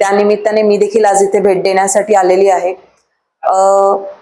त्यानिमित्ताने मी देखील आज इथे भेट देण्यासाठी आलेली आहे.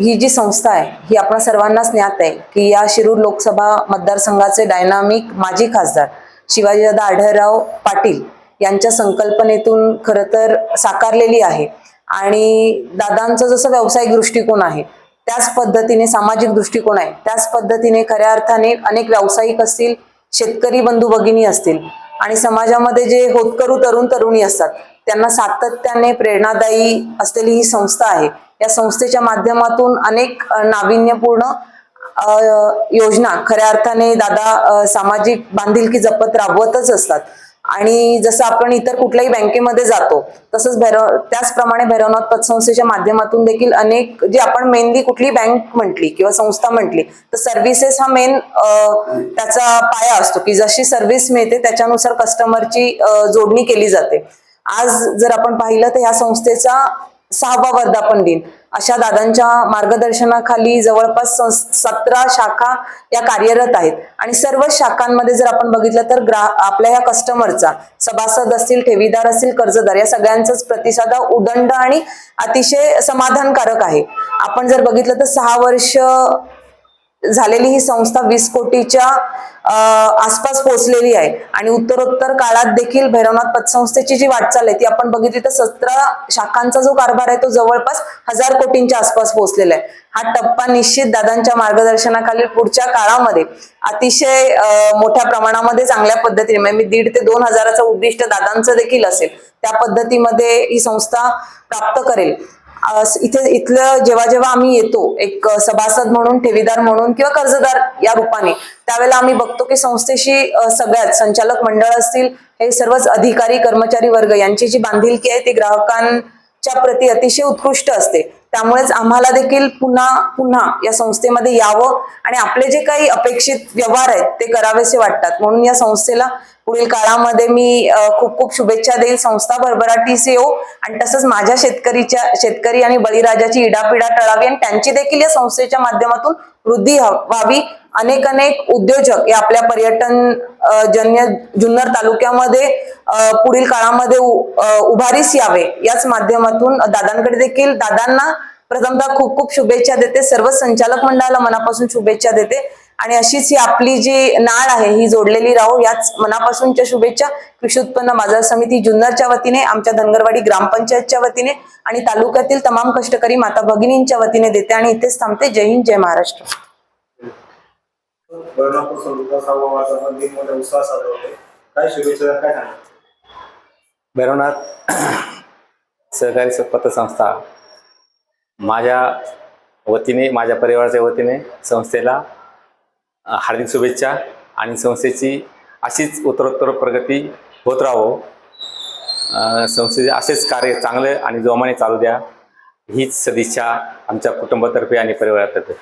ही जी संस्था आहे ही आपण सर्वांनाच ज्ञात आहे की या शिरूर लोकसभा मतदारसंघाचे डायनामिक माजी खासदार शिवाजीदादा आढळराव पाटील यांच्या संकल्पनेतून खरं तर साकारलेली आहे. आणि दादांचं जसं व्यावसायिक दृष्टिकोन आहे त्याच पद्धतीने सामाजिक दृष्टिकोन आहे त्याच पद्धतीने खऱ्या अर्थाने अनेक व्यावसायिक असतील शेतकरी बंधू भगिनी असतील आणि समाजामध्ये जे होतकरू तरुण तरुणी असतात त्यांना सातत्याने प्रेरणादायी असलेली ही संस्था आहे. या संस्थेच्या माध्यमातून अनेक नाविन्यपूर्ण योजना खऱ्या अर्थाने दादा सामाजिक बांधिलकी जपत राबवतच असतात. आणि जसं आपण इतर कुठल्याही बँकेमध्ये जातो तसंच भैरव त्याचप्रमाणे भैरवनाथ पतसंस्थेच्या माध्यमातून देखील अनेक जे आपण मेनली कुठली बँक म्हटली किंवा संस्था म्हटली तर सर्व्हिसेस हा मेन त्याचा पाया असतो की जशी सर्व्हिस मिळते त्याच्यानुसार कस्टमरची जोडणी केली जाते. आज जर आपण पाहिलं तर ह्या संस्थेचा सहावा वर्धापन दिन. अशा दादांच्या मार्गदर्शनाखाली जवळपास सतरा शाखा या कार्यरत आहेत. आणि सर्व शाखांमध्ये जर आपण बघितलं तर ग्रा आपल्या या कस्टमरचा सभासद असतील ठेवीदार असतील कर्जदार या सगळ्यांचाच प्रतिसाद उदंड आणि अतिशय समाधानकारक आहे. आपण जर बघितलं तर सहा वर्ष झालेली ही संस्था वीस कोटीच्या आसपास पोहोचलेली आहे. आणि उत्तरोत्तर काळात देखील भैरवनाथ पतसंस्थेची जी वाटचाल आहे ती आपण बघितली तर सतरा शाखांचा जो कारभार आहे तो जवळपास हजार कोटींच्या आसपास पोहोचलेला आहे. हा टप्पा निश्चित दादांच्या मार्गदर्शनाखाली पुढच्या काळामध्ये अतिशय मोठ्या प्रमाणामध्ये चांगल्या पद्धतीने म्हणजे मी दीड ते दोन हजाराचं उद्दिष्ट दादांचं देखील असेल त्या पद्धतीमध्ये ही संस्था प्राप्त करेल. इथे इथलं जेव्हा जेव्हा आम्ही येतो एक सभासद म्हणून ठेवीदार म्हणून किंवा कर्जदार या रूपाने त्यावेळेला आम्ही बघतो की संस्थेशी सगळ्यात संचालक मंडळ असतील हे सर्वच अधिकारी कर्मचारी वर्ग यांची जी बांधिलकी आहे ती ग्राहकांच्या प्रती अतिशय उत्कृष्ट असते. त्यामुळेच आम्हाला देखील पुन्हा पुन्हा या संस्थेमध्ये यावं आणि आपले जे काही अपेक्षित व्यवहार आहेत ते करावेसे वाटतात. म्हणून या संस्थेला पुढील काळामध्ये मी खूप खूप शुभेच्छा देईल संस्था भरभराटी सीओ आणि तसंच माझ्या शेतकरीच्या शेतकरी आणि बळीराजाची इडापिडा टळावी आणि त्यांची देखील या संस्थेच्या माध्यमातून वृद्धी व्हावी. अनेक अनेक उद्योजक या आपल्या पर्यटन जन्य जुन्नर तालुक्यामध्ये पुढील काळामध्ये उभारीस यावे. याच माध्यमातून दादांकडे देखील दादांना प्रथमतः खूप खूप शुभेच्छा देते. सर्व संचालक मंडळाला मनापासून शुभेच्छा देते. आणि अशीच ही आपली जी नाळ आहे ही जोडलेली राहो याच मनापासूनच्या शुभेच्छा. कृषी उत्पन्न बाजार समिती जुन्नरच्या वतीने आमच्या धनगरवाडी ग्रामपंचायतच्या वतीने आणि तालुक्यातील तमाम कष्टकरी माता भगिनींच्या वतीने देते आणि इथेच थांबते. जय हिंद जय महाराष्ट्र. भैरवनाथ सहकारी पतसंस्था माझ्या वतीने माझ्या परिवाराच्या वतीने संस्थेला हार्दिक शुभेच्छा आणि संस्थेची अशीच उत्तरोत्तर प्रगती होत राहो. संस्थेचे असेच कार्य चांगले आणि जोमाने चालू द्या. हीच सदिच्छा आमच्या कुटुंबातर्फे आणि परिवारातर्फे.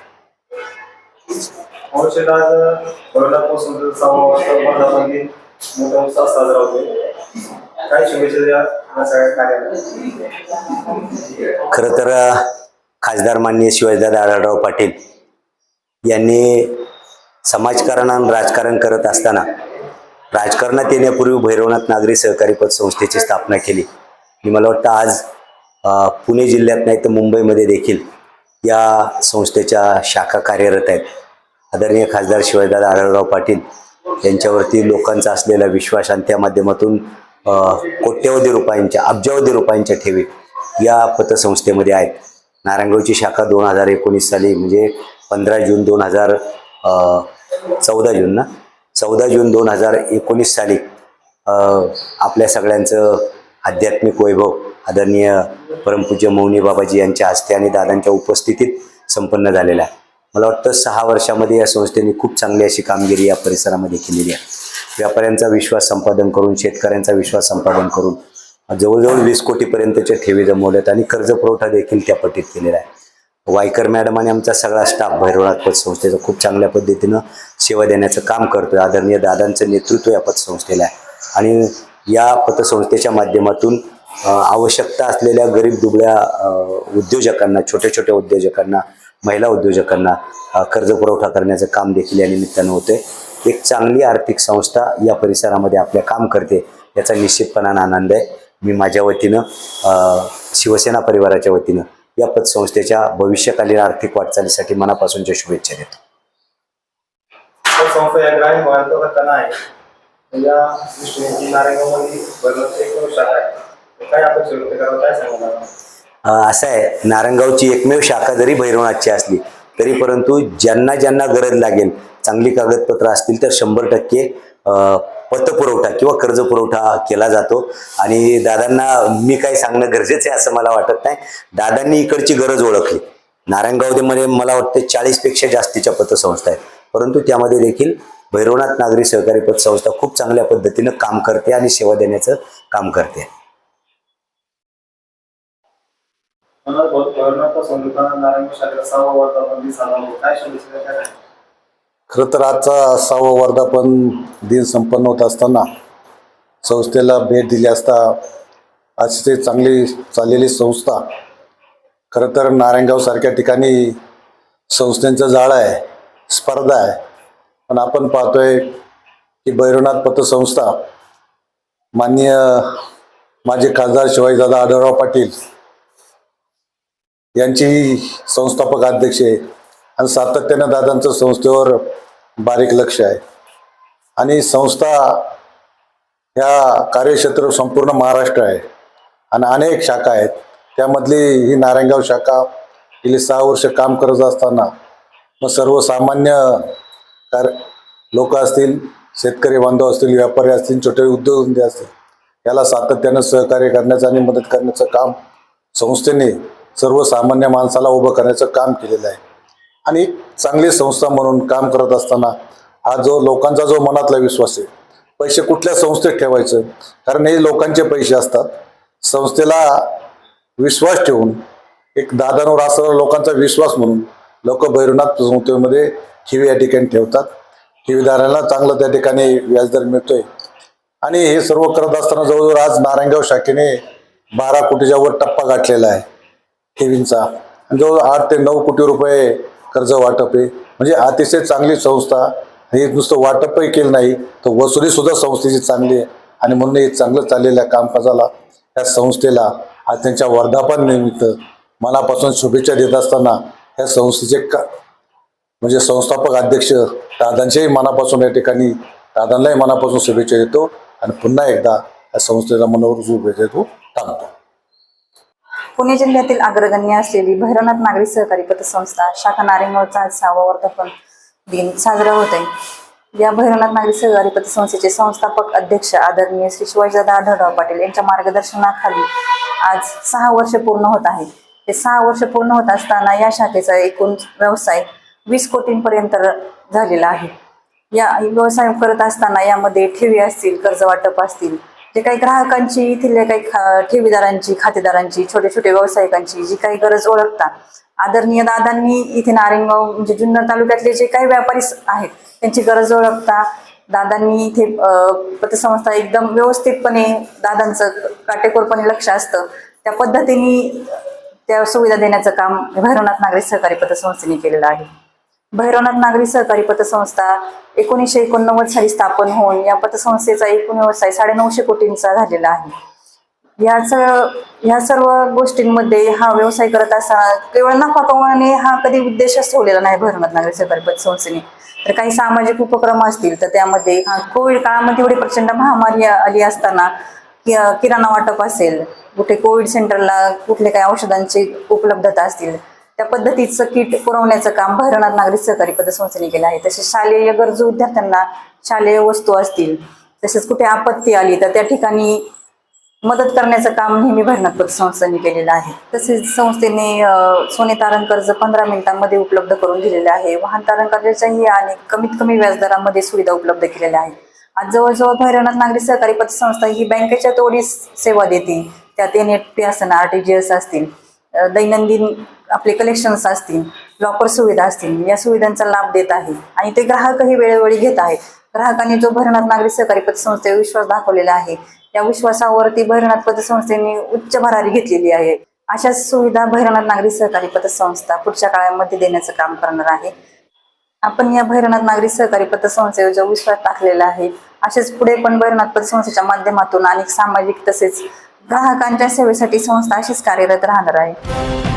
खरं तर खासदार माननीय शिवाजीदादा आढळराव पाटील यांनी समाजकारण आणि राजकारण करत असताना राजकारणात येण्यापूर्वी भैरवनाथ नागरी सहकारी पतसंस्थेची स्थापना केली. आणि मला वाटतं आज पुणे जिल्ह्यात नाही तर मुंबईमध्ये देखील या संस्थेच्या शाखा कार्यरत आहेत. आदरणीय खासदार शिवाजीदादा आढळराव पाटील यांच्यावरती लोकांचा असलेला विश्वास आणि त्या माध्यमातून कोट्यवधी रुपयांच्या अब्जावधी रुपयांच्या ठेवी या पतसंस्थेमध्ये आहेत. नारायणगावची शाखा दोन हजार एकोणीस साली म्हणजे पंधरा जून दोन हजार चौदा जून ना? चौदा जून दोन हजार एकोणीस साली आपल्या सगळ्यांचं आध्यात्मिक वैभव आदरणीय परमपूज्य मौनी बाबाजी यांच्या हस्ते आणि दादांच्या उपस्थितीत संपन्न झालेला आहे. मला वाटतं सहा वर्षामध्ये या संस्थेने खूप चांगली अशी कामगिरी या परिसरामध्ये केलेली आहे. व्यापाऱ्यांचा विश्वास संपादन करून शेतकऱ्यांचा विश्वास संपादन करून जवळजवळ वीस कोटीपर्यंतच्या ठेवी जमवल्यात आणि कर्ज पुरवठा देखील त्या पटीत केलेला आहे. वायकर मॅडम आणि आमचा सगळा स्टाफ भैरवनाथ पतसंस्थेचा खूप चांगल्या पद्धतीनं सेवा देण्याचं काम करतोय. आदरणीय दादांचं नेतृत्व या पतसंस्थेला आहे. आणि या पतसंस्थेच्या माध्यमातून आवश्यकता असलेल्या गरीब दुबळ्या उद्योजकांना छोट्या छोट्या उद्योजकांना महिला उद्योजकांना कर्ज पुरवठा करण्याचं काम देखील या निमित्तानं होते एक चांगली आर्थिक संस्था या परिसरामध्ये आपल्या काम करते याचा निश्चितपणानं आनंद आहे. मी माझ्या वतीनं शिवसेना परिवाराच्या वतीनं या पतसंस्थेच्या भविष्यकालीन आर्थिक वाटचालीसाठी मनापासूनच्या शुभेच्छा देतो. असं आहे नारायणगावची एकमेव शाखा जरी भैरवनाथची असली तरी परंतु ज्यांना ज्यांना गरज लागेल चांगली कागदपत्र असतील तर शंभर टक्के पतपुरवठा किंवा कर्ज पुरवठा केला जातो. आणि दादांना मी काही सांगणं गरजेचं आहे असं मला वाटत नाही. दादांनी इकडची गरज ओळखली. नारायणगावमध्ये मला वाटते चाळीसपेक्षा जास्तीच्या पतसंस्था आहेत. परंतु त्यामध्ये देखील भैरवनाथ नागरी सहकारी पतसंस्था खूप चांगल्या पद्धतीनं काम करते आणि सेवा देण्याचं काम करते. नारायण खरं तर आजचा सहावा वर्धापन दिन संपन्न होत असताना संस्थेला भेट दिली असता अतिशय चांगली चाललेली संस्था. खरं तर नारायणगावसारख्या ठिकाणी संस्थेचं जाळं आहे स्पर्धा आहे. पण आपण पाहतोय की भैरवनाथ पतसंस्था माननीय माजी खासदार शिवाजीदादा आढळराव पाटील यांची संस्थापक अध्यक्ष आहे. आणि सातत्यानं दादांचं संस्थेवर बारीक लक्ष आहे. आणि संस्था ह्या कार्यक्षेत्र संपूर्ण महाराष्ट्र आहे. आणि अनेक शाखा आहेत. त्यामधली ही नारायणगाव शाखा गेली सहा वर्ष काम करत असताना मग सर्वसामान्य कार लोक असतील शेतकरी बांधव असतील व्यापारी असतील छोटे उद्योगधंदे असतील याला सातत्यानं सहकार्य करण्याचं आणि मदत करण्याचं काम संस्थेने सर्वसामान्य माणसाला उभं करण्याचं काम केलेलं आहे. आणि एक चांगली संस्था म्हणून काम करत असताना हा जो लोकांचा जो मनातला विश्वास आहे पैसे कुठल्या संस्थेत ठेवायचं? कारण हे लोकांचे पैसे असतात. संस्थेला विश्वास ठेवून एक दादांवर असलेला लोकांचा विश्वास म्हणून लोक भैरवनाथ संस्थेमध्ये ठेवी या ठिकाणी ठेवतात. ठेवीदारांना चांगलं त्या ठिकाणी व्याजदर मिळतोय. आणि हे सर्व करत असताना जवळजवळ आज नारायणगाव शाखेने बारा कोटीच्या वर टप्पा गाठलेला आहे ठेवींचा. आणि आठ ते नऊ कोटी रुपये कर्ज वाटपे. आहे म्हणजे अतिशय चांगली संस्था. हे नुसतं वाटपही केलं नाही तर वसुलीसुद्धा संस्थेची चांगली आहे. आणि म्हणून हे चांगलं चाललेल्या कामकाजाला या संस्थेला आज त्यांच्या वर्धापन निमित्त मनापासून शुभेच्छा देत असताना या संस्थेचे का म्हणजे संस्थापक अध्यक्ष दादांच्याही मनापासून या ठिकाणी दादांनाही मनापासून शुभेच्छा देतो. आणि पुन्हा एकदा या संस्थेला मनावर शुभेच्छा देतो. थांबतो. पुणे जिल्ह्यातील अग्रगण्य असलेली भैरवनाथ नागरी सहकारी पतसंस्था शाखा नारायणगावचा आज सहावा वर्धापन दिन साजरा होत आहे या भैरवनाथ नागरी सहकारी पतसंस्थेचे संस्थापक अध्यक्ष आदरणीय श्री शिवाजीदादा आढळराव पाटील यांच्या मार्गदर्शनाखाली आज सहा वर्ष पूर्ण होत आहे. ते सहा वर्ष पूर्ण होत असताना या शाखेचा एकूण व्यवसाय वीस कोटींपर्यंत झालेला आहे. या व्यवसाय करत असताना यामध्ये ठेवी असतील कर्ज वाटप असतील जे काही ग्राहकांची इथल्या काही खा- ठेवीदारांची खातेदारांची छोटे छोटे व्यावसायिकांची जी काही गरज ओळखतात. आदरणीय दादांनी इथे नारायणगाव म्हणजे जुन्नर तालुक्यातले जे काही व्यापारी आहेत त्यांची गरज ओळखता. दादांनी इथे पतसंस्था एकदम व्यवस्थितपणे दादांचं काटेकोरपणे लक्ष असतं. त्या पद्धतीने त्या सुविधा देण्याचं काम भैरवनाथ नागरी सहकारी पतसंस्थेने केलेलं आहे. भैरवनाथ नागरी सहकारी पतसंस्था एकोणीसशे एकोणनव्वद साली स्थापन होऊन या पतसंस्थेचा एकूण व्यवसाय साडेनऊशे कोटींचा झालेला आहे. याच ह्या सर्व गोष्टींमध्ये हा व्यवसाय करत असताना केवळ नफा कमवणे हा कधी उद्देशच ठेवलेला नाही भैरवनाथ नागरी सहकारी पतसंस्थेने. तर काही सामाजिक उपक्रम असतील तर त्यामध्ये हा, कोविड काळामध्ये एवढी प्रचंड महामारी आली असताना किराणा वाटप असेल कुठे कोविड सेंटरला कुठले काही औषधांची उपलब्धता असतील त्या पद्धतीचं किट पुरवण्याचं काम भैरवनाथ नागरिक सहकारी पतसंस्थेने केलं आहे. तसेच शालेय गरजू विद्यार्थ्यांना शालेय वस्तू असतील तसेच कुठे आपत्ती आली तर त्या ठिकाणी मदत करण्याचं काम नेहमी भैरवनाथ पतसंस्थेने केलेलं आहे. तसेच संस्थेने सोने तारण कर्ज पंधरा मिनिटांमध्ये उपलब्ध करून दिलेलं आहे. वाहन तारण कर्जाच्याही आणि कमीत कमी व्याजदरामध्ये सुविधा उपलब्ध केलेल्या आहेत. आज जवळजवळ भैरवनाथ नागरी सहकारी पतसंस्था ही बँकेच्या तोडीस सेवा देते. त्यात एन एफ पी असणं आर टी जी एस असतील दैनंदिन आपले कलेक्शन्स असतील लॉकर सुविधा असतील या सुविधांचा लाभ देत आहे. आणि ते ग्राहकही वेळोवेळी घेत आहेत. ग्राहकांनी जो भरणात नागरी सहकारी पतसंस्थेवर विश्वास दाखवलेला आहे त्या विश्वासावरती भैरवनाथ पतसंस्थेने उच्च भरारी घेतलेली आहे. अशाच सुविधा भैरनाथ नागरी सहकारी पतसंस्था पुढच्या काळामध्ये देण्याचं काम करणार आहे. आपण या भैरनाथ नागरी सहकारी पतसंस्थेवर जो विश्वास टाकलेला आहे असेच पुढे पण भैरनाथ पतसंस्थेच्या माध्यमातून अनेक सामाजिक तसेच ग्राहकांच्या सेवेसाठी संस्था अशीच कार्यरत राहणार आहे.